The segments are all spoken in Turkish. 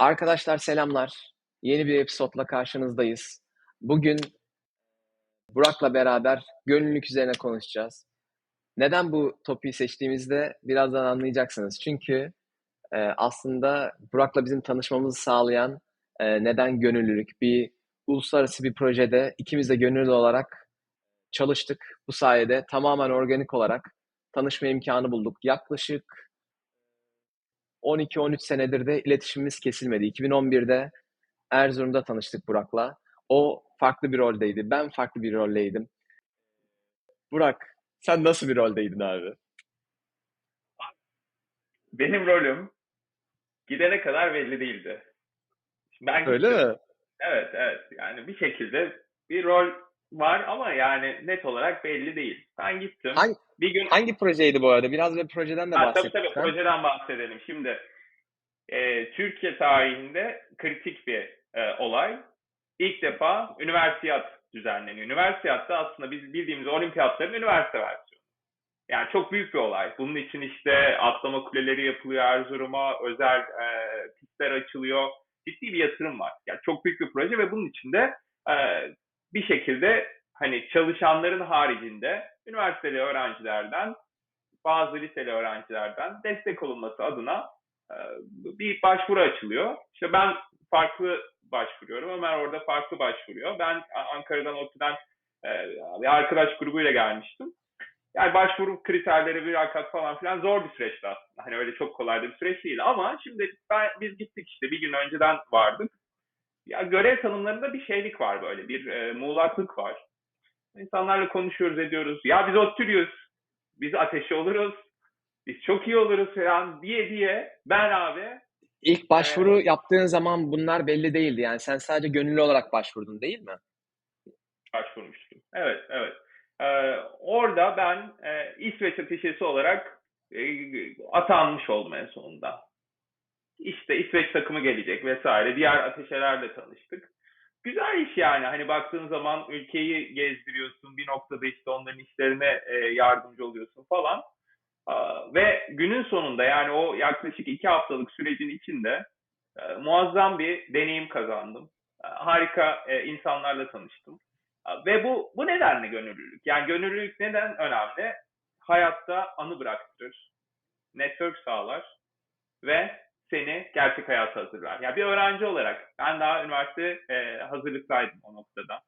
Arkadaşlar selamlar. Yeni bir episodla karşınızdayız. Bugün Burak'la beraber gönüllülük üzerine konuşacağız. Neden bu topiği seçtiğimizde birazdan anlayacaksınız. Çünkü e, aslında Burak'la bizim tanışmamızı sağlayan e, neden gönüllülük? Bir uluslararası bir projede ikimiz de gönüllü olarak çalıştık. Bu sayede tamamen organik olarak tanışma imkanı bulduk. Yaklaşık 12-13 senedir de iletişimimiz kesilmedi. 2011'de Erzurum'da tanıştık Burak'la. O farklı bir roldeydi. Ben farklı bir roldeydim. Burak, sen nasıl bir roldeydin abi? Benim rolüm gidene kadar belli değildi. Ben Öyle gittim. mi? Evet, evet. Yani bir şekilde bir rol var ama yani net olarak belli değil. Ben gittim. Hangi, Bir gün hangi projeydi bu arada? Biraz da projeden de Ha, tabii tabii projeden bahsedelim. Şimdi e, Türkiye tarihinde kritik bir e, olay. İlk defa üniversiyat düzenleniyor. Üniversiyatta aslında biz bildiğimiz olimpiyatların üniversite versiyonu. Yani çok büyük bir olay. Bunun için işte atlama kuleleri yapılıyor Erzurum'a, özel e, pistler açılıyor. Ciddi bir yatırım var. Yani çok büyük bir proje ve bunun içinde e, bir şekilde hani çalışanların haricinde üniversiteli öğrencilerden bazı liseli öğrencilerden destek olunması adına e, bir başvuru açılıyor. İşte ben farklı başvuruyorum. Ömer orada farklı başvuruyor. Ben Ankara'dan ODTÜ'den e, bir arkadaş grubuyla gelmiştim. Yani başvuru kriterleri, mülakat falan filan zor bir süreçti aslında. Hani öyle çok kolay da bir süreç değil. Ama şimdi ben, biz gittik işte bir gün önceden vardık. Ya görev tanımlarında bir şeylik var böyle, bir e, muğlaklık var. İnsanlarla konuşuyoruz, ediyoruz. Ya biz ODTÜ'lüyüz, biz ateşi oluruz, biz çok iyi oluruz falan diye diye ben abi İlk başvuru yaptığın zaman bunlar belli değildi. Yani sen sadece gönüllü olarak başvurdun değil mi? başvurmuştum. Evet, evet. Ee, orada ben e, İsveç ateşesi olarak atanmış oldum en sonunda. İşte İsveç takımı gelecek vesaire. Diğer ateşelerle tanıştık. Güzel iş yani. Hani baktığın zaman ülkeyi gezdiriyorsun. Bir noktada işte onların işlerine e, yardımcı oluyorsun falan. Ve günün sonunda yani o yaklaşık iki haftalık sürecin içinde e, muazzam bir deneyim kazandım. E, harika e, insanlarla tanıştım. E, ve bu bu nedenle gönüllülük. Yani gönüllülük neden önemli? Hayatta anı bıraktırır, network sağlar ve seni gerçek hayata hazırlar. Yani bir öğrenci olarak, ben daha üniversite e, hazırlıktaydım o noktada.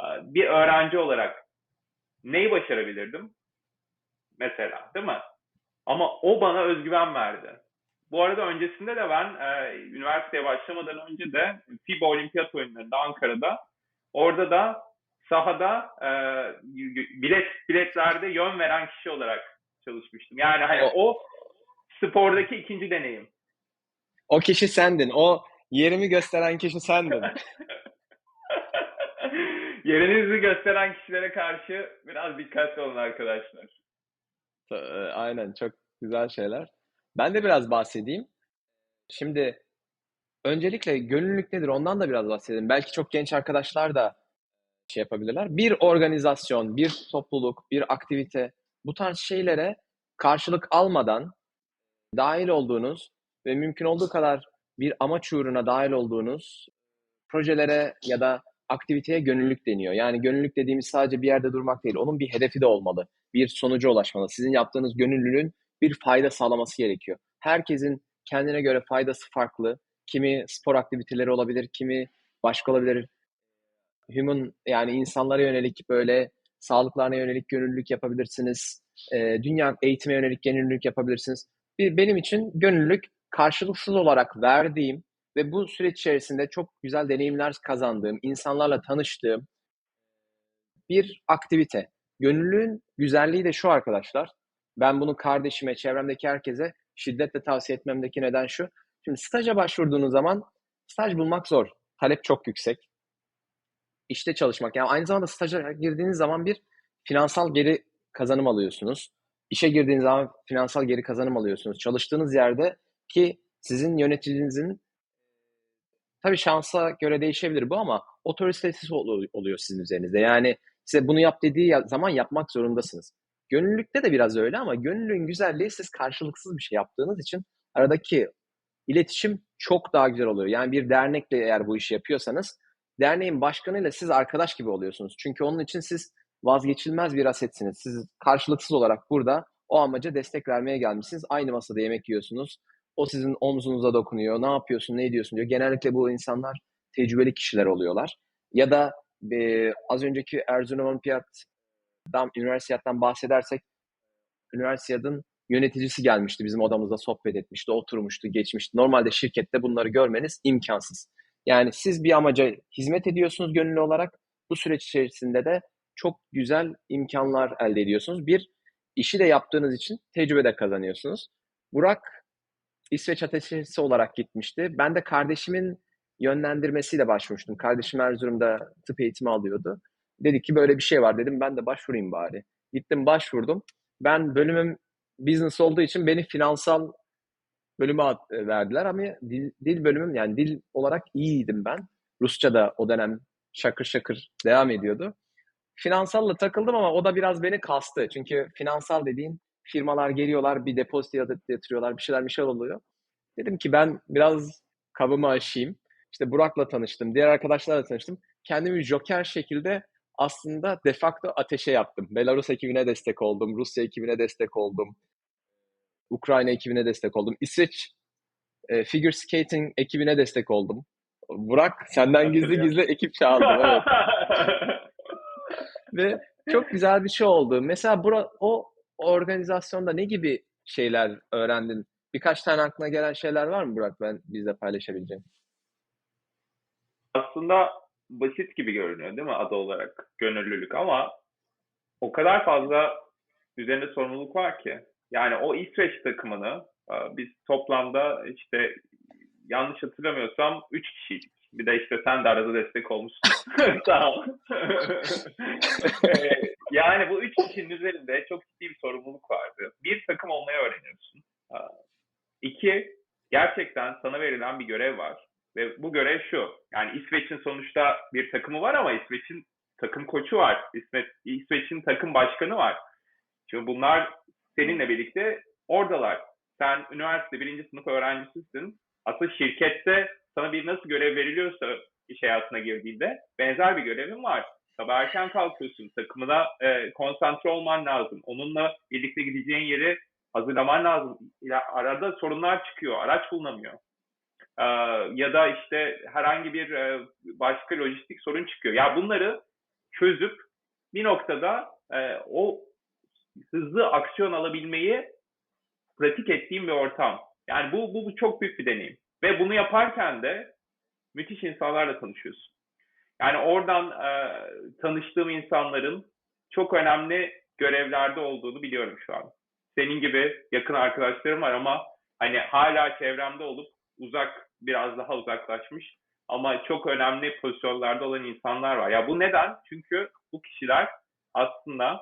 E, bir öğrenci olarak neyi başarabilirdim? Mesela, değil mi? Ama o bana özgüven verdi. Bu arada öncesinde de ben e, üniversiteye başlamadan önce de FIBA Olimpiyat Oyunları'nda Ankara'da orada da sahada e, bilet biletlerde yön veren kişi olarak çalışmıştım. Yani hani o spordaki ikinci deneyim. O kişi sendin. O yerimi gösteren kişi sendin. Yerinizi gösteren kişilere karşı biraz dikkatli olun arkadaşlar. Ee, Aynen çok güzel şeyler. Ben de biraz bahsedeyim. Şimdi öncelikle gönüllülük nedir ondan da biraz bahsedelim. Belki çok genç arkadaşlar da şey yapabilirler. Bir organizasyon, bir topluluk, bir aktivite bu tarz şeylere karşılık almadan dahil olduğunuz ve mümkün olduğu kadar bir amaç uğruna dahil olduğunuz projelere ya da aktiviteye gönüllülük deniyor. Yani gönüllülük dediğimiz sadece bir yerde durmak değil. Onun bir hedefi de olmalı. Bir sonucu ulaşmalı. Sizin yaptığınız gönüllülüğün bir fayda sağlaması gerekiyor. Herkesin kendine göre faydası farklı. Kimi spor aktiviteleri olabilir, kimi başka olabilir. Human yani insanlara yönelik böyle sağlıklarına yönelik gönüllülük yapabilirsiniz. Ee, dünya eğitime yönelik gönüllülük yapabilirsiniz. Bir, benim için gönüllülük karşılıksız olarak verdiğim ve bu süreç içerisinde çok güzel deneyimler kazandığım, insanlarla tanıştığım bir aktivite. Gönüllülüğün güzelliği de şu arkadaşlar. Ben bunu kardeşime, çevremdeki herkese şiddetle tavsiye etmemdeki neden şu. Şimdi staja başvurduğunuz zaman staj bulmak zor. Talep çok yüksek. İşte çalışmak. Yani aynı zamanda staja girdiğiniz zaman bir finansal geri kazanım alıyorsunuz. İşe girdiğiniz zaman finansal geri kazanım alıyorsunuz. Çalıştığınız yerde ki sizin yöneticinizin tabii şansa göre değişebilir bu ama otoritesi oluyor sizin üzerinizde. Yani size bunu yap dediği zaman yapmak zorundasınız. Gönüllülükte de biraz öyle ama gönüllülüğün güzelliği siz karşılıksız bir şey yaptığınız için aradaki iletişim çok daha güzel oluyor. Yani bir dernekle eğer bu işi yapıyorsanız derneğin başkanıyla siz arkadaş gibi oluyorsunuz. Çünkü onun için siz vazgeçilmez bir asetsiniz. Siz karşılıksız olarak burada o amaca destek vermeye gelmişsiniz. Aynı masada yemek yiyorsunuz. O sizin omzunuza dokunuyor. Ne yapıyorsun, ne ediyorsun diyor. Genellikle bu insanlar tecrübeli kişiler oluyorlar. Ya da e, az önceki Erzurum Olimpiyat'dan, üniversiteden bahsedersek üniversitenin yöneticisi gelmişti bizim odamızda sohbet etmişti, oturmuştu, geçmişti. Normalde şirkette bunları görmeniz imkansız. Yani siz bir amaca hizmet ediyorsunuz gönüllü olarak. Bu süreç içerisinde de çok güzel imkanlar elde ediyorsunuz. Bir, işi de yaptığınız için tecrübe de kazanıyorsunuz. Burak İsveç ateşesi olarak gitmişti. Ben de kardeşimin yönlendirmesiyle başvurmuştum. Kardeşim Erzurum'da tıp eğitimi alıyordu. Dedi ki böyle bir şey var dedim ben de başvurayım bari. Gittim başvurdum. Ben bölümüm business olduğu için beni finansal bölüme e, verdiler ama dil, dil bölümüm yani dil olarak iyiydim ben. Rusça da o dönem şakır şakır devam ediyordu. Finansalla takıldım ama o da biraz beni kastı. Çünkü finansal dediğin firmalar geliyorlar bir depozito yatırıyorlar bir şeyler bir şeyler oluyor. Dedim ki ben biraz kabımı aşayım. İşte Burak'la tanıştım. Diğer arkadaşlarla tanıştım. Kendimi joker şekilde aslında de facto ateşe yaptım. Belarus ekibine destek oldum. Rusya ekibine destek oldum. Ukrayna ekibine destek oldum. İsveç e, figure skating ekibine destek oldum. Burak senden gizli gizli ekip çağırdı. Evet. Ve çok güzel bir şey oldu. Mesela bura, o organizasyonda ne gibi şeyler öğrendin? Birkaç tane aklına gelen şeyler var mı Burak ben bizle paylaşabileceğim? Aslında basit gibi görünüyor değil mi adı olarak gönüllülük ama o kadar fazla üzerinde sorumluluk var ki. Yani o İsveç takımını e, biz toplamda işte yanlış hatırlamıyorsam 3 kişiydik. Bir de işte sen de arada destek olmuşsun. Sağ ol. E, yani bu üç kişinin üzerinde çok ciddi bir sorumluluk vardı. Bir takım olmayı öğreniyorsun. E, iki, gerçekten sana verilen bir görev var. Ve bu görev şu. Yani İsveç'in sonuçta bir takımı var ama İsveç'in takım koçu var. İsveç, İsveç'in takım başkanı var. Şimdi bunlar seninle birlikte oradalar. Sen üniversite birinci sınıf öğrencisisin. Aslında şirkette sana bir nasıl görev veriliyorsa iş hayatına girdiğinde benzer bir görevin var. Sabah erken kalkıyorsun. Takımına e, konsantre olman lazım. Onunla birlikte gideceğin yeri hazırlaman lazım. Arada sorunlar çıkıyor. Araç bulunamıyor. Ee, ya da işte herhangi bir e, başka lojistik sorun çıkıyor. Ya bunları çözüp bir noktada e, o hızlı aksiyon alabilmeyi pratik ettiğim bir ortam. Yani bu, bu, bu çok büyük bir deneyim. Ve bunu yaparken de müthiş insanlarla tanışıyorsun. Yani oradan e, tanıştığım insanların çok önemli görevlerde olduğunu biliyorum şu an. Senin gibi yakın arkadaşlarım var ama hani hala çevremde olup uzak biraz daha uzaklaşmış ama çok önemli pozisyonlarda olan insanlar var. Ya bu neden? Çünkü bu kişiler aslında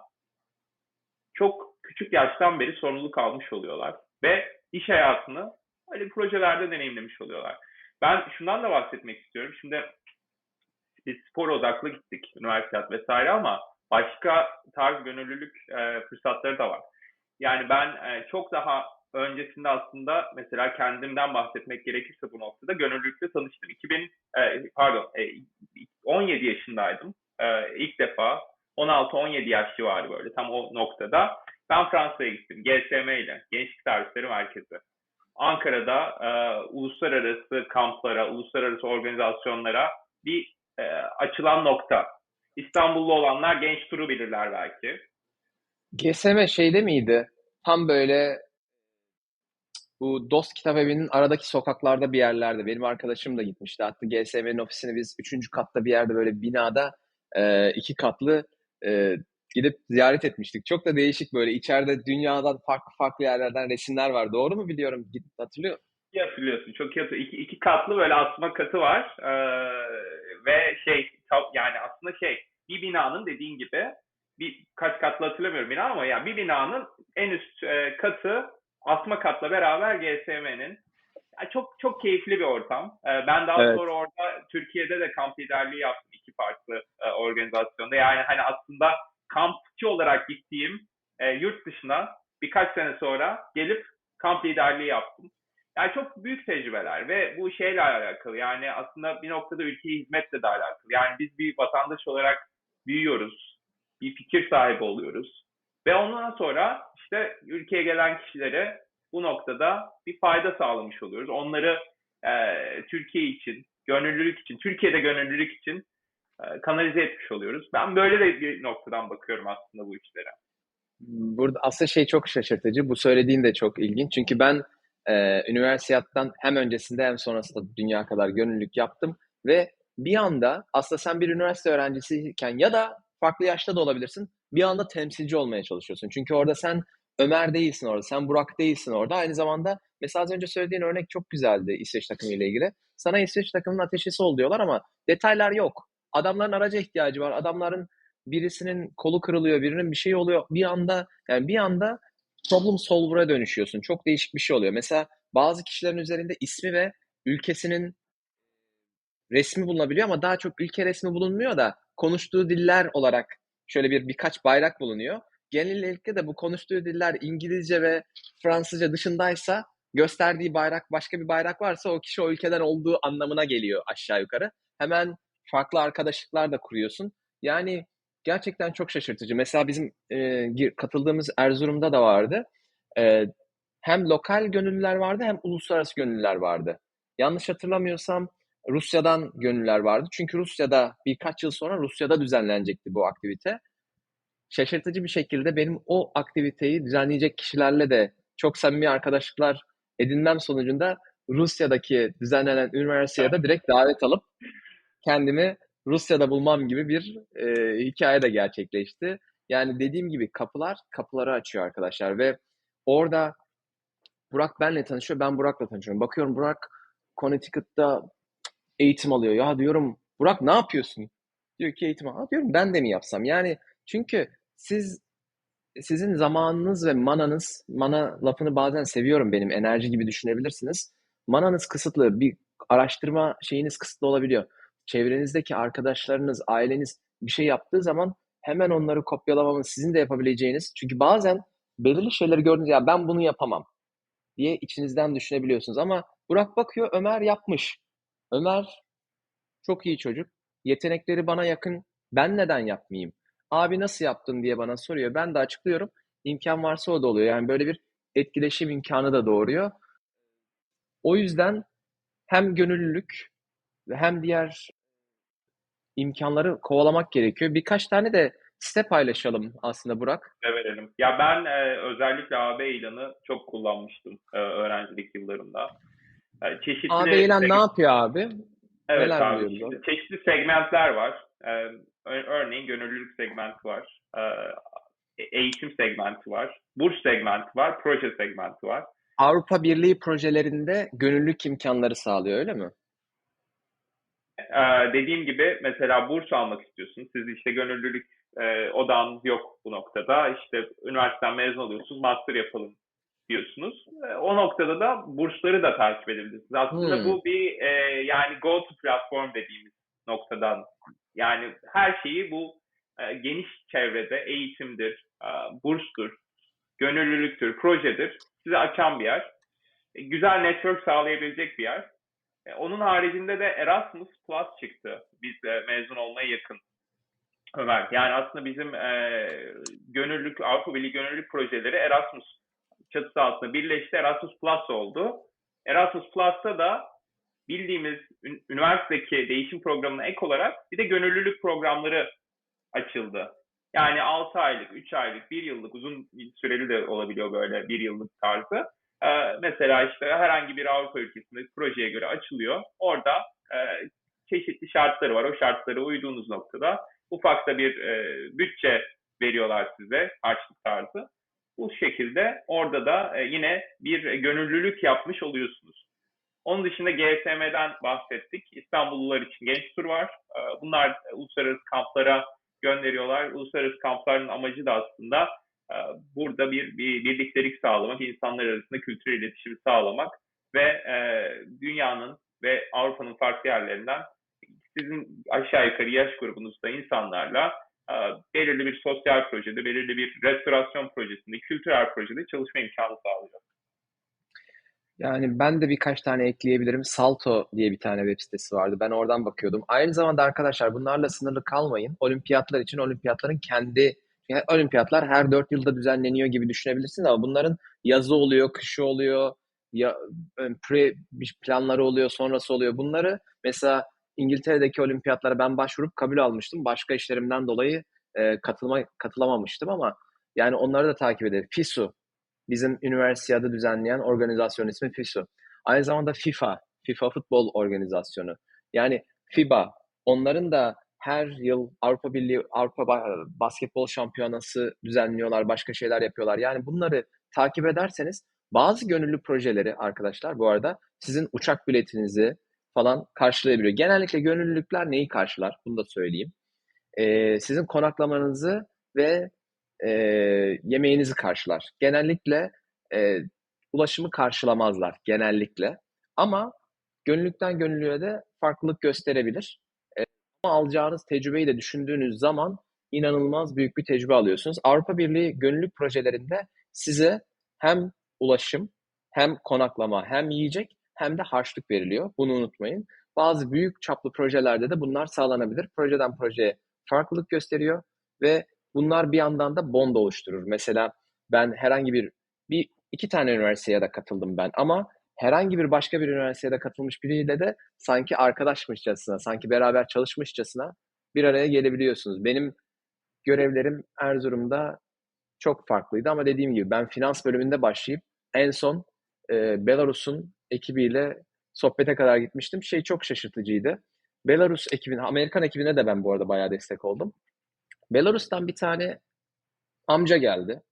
çok küçük yaştan beri sorumluluk almış oluyorlar ve iş hayatını öyle projelerde deneyimlemiş oluyorlar. Ben şundan da bahsetmek istiyorum. Şimdi biz spor odaklı gittik, üniversite vesaire ama başka tarz gönüllülük e, fırsatları da var. Yani ben e, çok daha öncesinde aslında mesela kendimden bahsetmek gerekirse bu noktada gönüllülükle tanıştım. 2000 e, pardon e, 17 yaşındaydım. E, ilk defa 16-17 yaş civarı böyle tam o noktada ben Fransa'ya gittim. GSM ile Gençlik Servisleri Merkezi. Ankara'da e, uluslararası kamplara, uluslararası organizasyonlara bir e, açılan nokta. İstanbullu olanlar genç turu bilirler belki. GSM şeyde miydi? Tam böyle bu Dost Kitap Evi'nin aradaki sokaklarda bir yerlerde. Benim arkadaşım da gitmişti. Hatta GSM'nin ofisini biz üçüncü katta bir yerde böyle binada e, iki katlı e, gidip ziyaret etmiştik. Çok da değişik böyle içeride dünyadan farklı farklı yerlerden resimler var. Doğru mu biliyorum? Gidip hatırlıyor İyi hatırlıyorsun. Çok iyi hatırlıyorsun. İki, iki katlı böyle asma katı var. Ee, ve şey yani aslında şey bir binanın dediğin gibi bir kaç katlı hatırlamıyorum bina ama yani bir binanın en üst e, katı asma katla beraber GSM'nin Yani çok çok keyifli bir ortam. Ee, ben daha Evet. sonra orada Türkiye'de de kamp liderliği yaptım farklı e, organizasyonda. Yani hani aslında kampçı olarak gittiğim e, yurt dışına birkaç sene sonra gelip kamp liderliği yaptım. Yani çok büyük tecrübeler ve bu şeyle alakalı. Yani aslında bir noktada ülkeye hizmetle de alakalı. Yani biz bir vatandaş olarak büyüyoruz. Bir fikir sahibi oluyoruz. Ve ondan sonra işte ülkeye gelen kişilere bu noktada bir fayda sağlamış oluyoruz. Onları e, Türkiye için, gönüllülük için, Türkiye'de gönüllülük için kanalize etmiş oluyoruz. Ben böyle de bir noktadan bakıyorum aslında bu işlere. Burada aslında şey çok şaşırtıcı. Bu söylediğin de çok ilginç. Çünkü ben e, üniversiteden hem öncesinde hem sonrasında dünya kadar gönüllülük yaptım ve bir anda aslında sen bir üniversite öğrencisiyken ya da farklı yaşta da olabilirsin. Bir anda temsilci olmaya çalışıyorsun. Çünkü orada sen Ömer değilsin orada, sen Burak değilsin orada. Aynı zamanda mesela az önce söylediğin örnek çok güzeldi İsveç takımı ile ilgili. Sana İsveç takımının ateşisi ol diyorlar ama detaylar yok. Adamların araca ihtiyacı var. Adamların birisinin kolu kırılıyor, birinin bir şey oluyor. Bir anda yani bir anda problem solver'a dönüşüyorsun. Çok değişik bir şey oluyor. Mesela bazı kişilerin üzerinde ismi ve ülkesinin resmi bulunabiliyor ama daha çok ülke resmi bulunmuyor da konuştuğu diller olarak şöyle bir birkaç bayrak bulunuyor. Genellikle de bu konuştuğu diller İngilizce ve Fransızca dışındaysa gösterdiği bayrak başka bir bayrak varsa o kişi o ülkeden olduğu anlamına geliyor aşağı yukarı. Hemen farklı arkadaşlıklar da kuruyorsun. Yani gerçekten çok şaşırtıcı. Mesela bizim e, katıldığımız Erzurum'da da vardı. E, hem lokal gönüllüler vardı hem uluslararası gönüllüler vardı. Yanlış hatırlamıyorsam Rusya'dan gönüllüler vardı. Çünkü Rusya'da birkaç yıl sonra Rusya'da düzenlenecekti bu aktivite. Şaşırtıcı bir şekilde benim o aktiviteyi düzenleyecek kişilerle de çok samimi arkadaşlıklar edinmem sonucunda Rusya'daki düzenlenen üniversiteye de direkt davet alıp kendimi Rusya'da bulmam gibi bir e, hikaye de gerçekleşti. Yani dediğim gibi kapılar kapıları açıyor arkadaşlar ve orada Burak benle tanışıyor, ben Burak'la tanışıyorum. Bakıyorum Burak Connecticut'ta eğitim alıyor. Ya diyorum Burak ne yapıyorsun? Diyor ki eğitim al. Diyorum ben de mi yapsam? Yani çünkü siz sizin zamanınız ve mananız, mana lafını bazen seviyorum benim enerji gibi düşünebilirsiniz. Mananız kısıtlı, bir araştırma şeyiniz kısıtlı olabiliyor. Çevrenizdeki arkadaşlarınız, aileniz bir şey yaptığı zaman hemen onları kopyalamamız sizin de yapabileceğiniz. Çünkü bazen belirli şeyleri gördüğünüz ya ben bunu yapamam diye içinizden düşünebiliyorsunuz. Ama Burak bakıyor Ömer yapmış. Ömer çok iyi çocuk. Yetenekleri bana yakın. Ben neden yapmayayım? Abi nasıl yaptın diye bana soruyor. Ben de açıklıyorum. İmkan varsa o da oluyor. Yani böyle bir etkileşim imkanı da doğuruyor. O yüzden hem gönüllülük ve hem diğer imkanları kovalamak gerekiyor. Birkaç tane de site paylaşalım aslında Burak. Verelim. Ya ben e, özellikle AB ilanı çok kullanmıştım e, öğrencilik yıllarımda. E, çeşitli AB ilan ne yapıyor abi? Evet Neler abi. Şimdi çeşitli segmentler var. E, örneğin gönüllülük segmenti var. E, eğitim segmenti var. Burs segmenti var. Proje segmenti var. Avrupa Birliği projelerinde gönüllülük imkanları sağlıyor öyle mi? Ee, dediğim gibi mesela burs almak istiyorsunuz. Siz işte gönüllülük e, odağınız yok bu noktada. İşte üniversiteden mezun oluyorsunuz, master yapalım diyorsunuz. E, o noktada da bursları da takip edebilirsiniz. Aslında Hmm. bu bir e, yani go to platform dediğimiz noktadan. Yani her şeyi bu e, geniş çevrede eğitimdir, e, burstur, gönüllülüktür, projedir size açan bir yer. E, güzel network sağlayabilecek bir yer. E, onun haricinde de Erasmus Plus çıktı. Biz e, mezun olmaya yakın. Ömer. Yani aslında bizim e, gönüllülük, Avrupa Birliği gönüllülük projeleri Erasmus çatısı altında birleşti. Erasmus Plus oldu. Erasmus Plus'ta da bildiğimiz ün- üniversitedeki değişim programına ek olarak bir de gönüllülük programları açıldı. Yani 6 aylık, 3 aylık, 1 yıllık, uzun süreli de olabiliyor böyle 1 yıllık tarzı. Ee, mesela işte herhangi bir Avrupa ülkesinde projeye göre açılıyor. Orada e, çeşitli şartları var. O şartlara uyduğunuz noktada ufak da bir e, bütçe veriyorlar size harçlık tarzı. Bu şekilde orada da e, yine bir gönüllülük yapmış oluyorsunuz. Onun dışında GSM'den bahsettik. İstanbullular için genç tur var. E, bunlar uluslararası kamplara gönderiyorlar. Uluslararası kampların amacı da aslında burada bir, bir birliktelik sağlamak, insanlar arasında kültürel iletişimi sağlamak. ve e, dünyanın ve Avrupa'nın farklı yerlerinden sizin aşağı yukarı yaş grubunuzda insanlarla e, belirli bir sosyal projede, belirli bir restorasyon projesinde, kültürel projede çalışma imkanı sağlıyor. Yani ben de birkaç tane ekleyebilirim. Salto diye bir tane web sitesi vardı. Ben oradan bakıyordum. Aynı zamanda arkadaşlar bunlarla sınırlı kalmayın. Olimpiyatlar için olimpiyatların kendi olimpiyatlar her dört yılda düzenleniyor gibi düşünebilirsiniz ama bunların yazı oluyor, kışı oluyor, ya e, pre planları oluyor, sonrası oluyor. Bunları mesela İngiltere'deki olimpiyatlara ben başvurup kabul almıştım. Başka işlerimden dolayı e, katılma katılamamıştım ama yani onları da takip edelim. FISU bizim üniversitede düzenleyen organizasyon ismi FISU. Aynı zamanda FIFA, FIFA futbol organizasyonu. Yani FIBA, onların da her yıl Avrupa Birliği, Avrupa Basketbol Şampiyonası düzenliyorlar, başka şeyler yapıyorlar. Yani bunları takip ederseniz bazı gönüllü projeleri arkadaşlar bu arada sizin uçak biletinizi falan karşılayabiliyor. Genellikle gönüllülükler neyi karşılar? Bunu da söyleyeyim. Ee, sizin konaklamanızı ve e, yemeğinizi karşılar. Genellikle e, ulaşımı karşılamazlar genellikle. Ama gönüllükten gönüllüye de farklılık gösterebilir. Alacağınız tecrübeyi de düşündüğünüz zaman inanılmaz büyük bir tecrübe alıyorsunuz. Avrupa Birliği gönüllülük projelerinde size hem ulaşım, hem konaklama, hem yiyecek, hem de harçlık veriliyor. Bunu unutmayın. Bazı büyük çaplı projelerde de bunlar sağlanabilir. Projeden projeye farklılık gösteriyor ve bunlar bir yandan da bond oluşturur. Mesela ben herhangi bir bir iki tane üniversiteye de katıldım ben ama herhangi bir başka bir üniversiteye de katılmış biriyle de sanki arkadaşmışçasına, sanki beraber çalışmışçasına bir araya gelebiliyorsunuz. Benim görevlerim Erzurum'da çok farklıydı ama dediğim gibi ben finans bölümünde başlayıp en son e, Belarus'un ekibiyle sohbete kadar gitmiştim. Şey çok şaşırtıcıydı. Belarus ekibine, Amerikan ekibine de ben bu arada bayağı destek oldum. Belarus'tan bir tane amca geldi.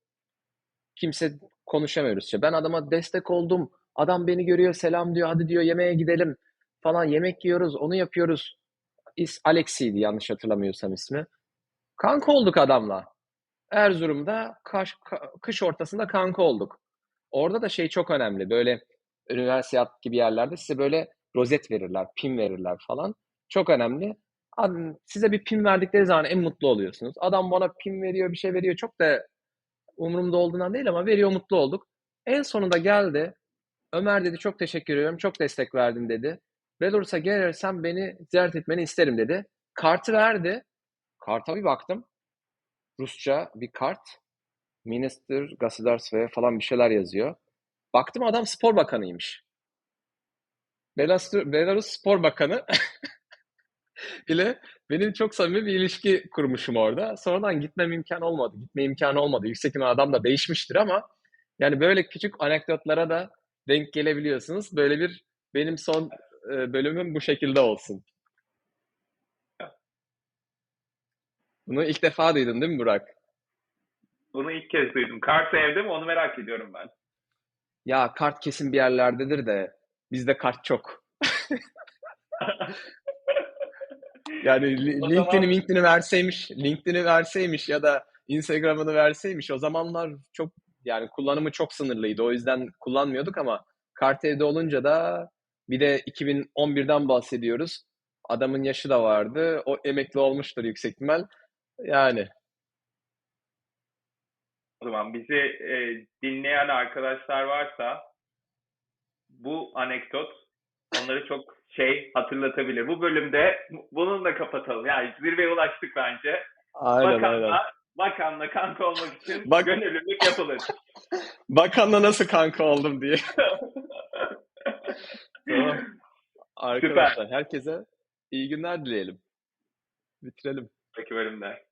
Kimse konuşamıyor. Ben adama destek oldum. Adam beni görüyor, selam diyor, hadi diyor yemeğe gidelim falan. Yemek yiyoruz, onu yapıyoruz. Alexi'ydi yanlış hatırlamıyorsam ismi. Kanka olduk adamla. Erzurum'da kaş, kış ortasında kanka olduk. Orada da şey çok önemli. Böyle üniversite gibi yerlerde size böyle rozet verirler, pin verirler falan. Çok önemli size bir pin verdikleri zaman en mutlu oluyorsunuz. Adam bana pin veriyor, bir şey veriyor. Çok da umurumda olduğundan değil ama veriyor, mutlu olduk. En sonunda geldi. Ömer dedi çok teşekkür ediyorum, çok destek verdin dedi. Belarus'a gelirsen beni ziyaret etmeni isterim dedi. Kartı verdi. Karta bir baktım. Rusça bir kart. Minister Gasudarstvo'ya falan bir şeyler yazıyor. Baktım adam spor bakanıymış. Belarus, spor bakanı. ile benim çok samimi bir ilişki kurmuşum orada. Sonradan gitmem imkan olmadı. Gitme imkanı olmadı. Yüksek adam da değişmiştir ama yani böyle küçük anekdotlara da denk gelebiliyorsunuz. Böyle bir benim son e, bölümüm bu şekilde olsun. Bunu ilk defa duydun değil mi Burak? Bunu ilk kez duydum. Kart evde mi onu merak ediyorum ben. Ya kart kesin bir yerlerdedir de bizde kart çok. Yani LinkedIn'i zaman... LinkedIn'i verseymiş, LinkedIn'i verseymiş ya da Instagram'ını verseymiş o zamanlar çok yani kullanımı çok sınırlıydı. O yüzden kullanmıyorduk ama kart evde olunca da bir de 2011'den bahsediyoruz. Adamın yaşı da vardı. O emekli olmuştur yüksek ihtimal. Yani. O zaman bizi e, dinleyen arkadaşlar varsa bu anekdot onları çok şey hatırlatabilir. Bu bölümde bununla kapatalım. Yani zirveye ulaştık bence. Aynen bakanla, aynen. Bakanla kanka olmak için Bak, gönüllülük yapılır. Bakanla nasıl kanka oldum diye. tamam. Arkadaşlar Süper. herkese iyi günler dileyelim. Bitirelim. Peki bölümde.